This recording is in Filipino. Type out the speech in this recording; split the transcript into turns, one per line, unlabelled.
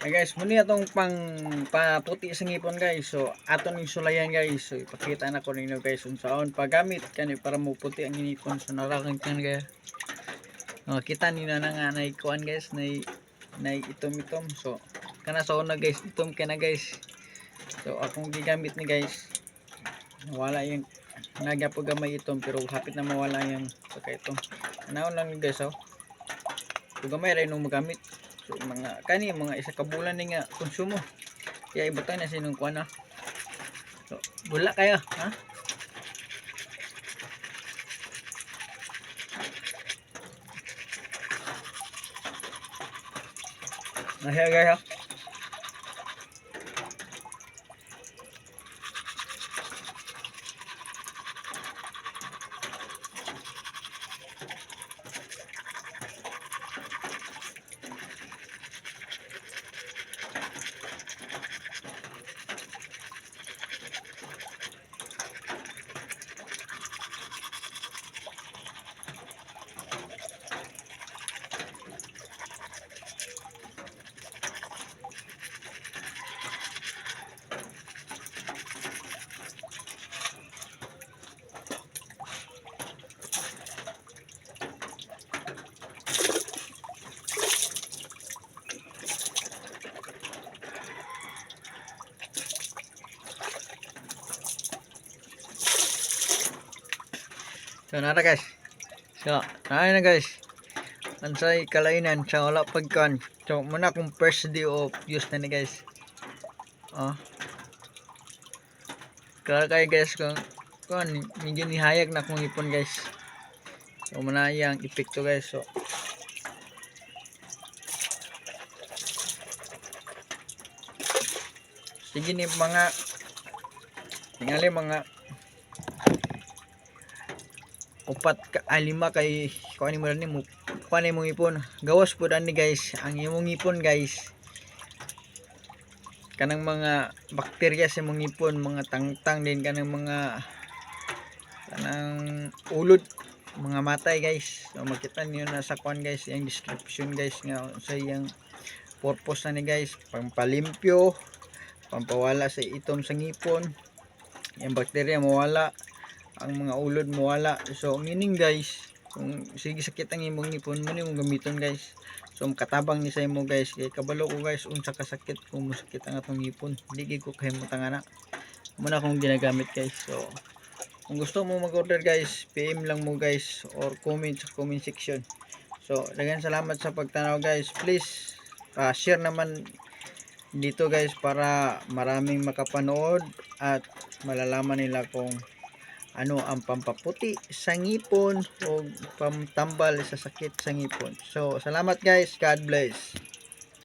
Ay guys, muni atong pang paputi sa ngipon guys. So aton ning sulayan guys. So ipakita na ko ninyo guys unsaon paggamit kani para muputi ang ngipon so narakang kan kaya. Oh, kita ninyo na nga nay kuan guys, nay nay itom-itom. So kana sa una guys, itom kana guys. So akong gigamit ni guys. Wala yung nagapo gamay itom pero hapit na mawala yung pagka itom. Anaon lang ni guys oh. Kung gamay rin nung magamit. So mga kani mga isa ka bulan ni nga konsumo. Kaya ibutang na sinong kuan na. So bula kayo, ha? Nasiya guys So nara guys. So nara na guys. Ansay kalainan sa wala pagkan. So muna kung first day of use na ni guys. Oh. Kaya kayo guys kung kung medyo nihayag na kung ipon guys. So muna yung epekto guys. So Sige ni mga tingali mga upat ka ah, lima kay kuan mo ni mo kuan mo ipon. Gawas pud ani guys ang imong ipon guys. Kanang mga bakterya sa imong ipon mga tangtang din kanang mga kanang ulod mga matay guys. So makita niyo na sa kuan guys yung description guys nga sa iyang purpose na ni guys. Pampalimpyo pampawala sa itom sa ngipon. Yung bakterya mawala ang mga ulod mawala so ang guys kung sige sakit ang imong ngipon mo mong gamiton guys. So katabang ni sa imo guys. Kay kabalo ko guys unsa ka sakit kung masakit ang atong ngipon dili ko kay mo tangana. Muna akong ginagamit guys. So kung gusto mo mag-order guys PM lang mo guys or comment sa comment section. So dagan salamat sa pagtanaw guys. Please ah, share naman dito guys para maraming makapanood at malalaman nila kung ano ang pampaputi sa ngipon o pamtambal sa sakit sa ngipon. So, salamat guys. God bless.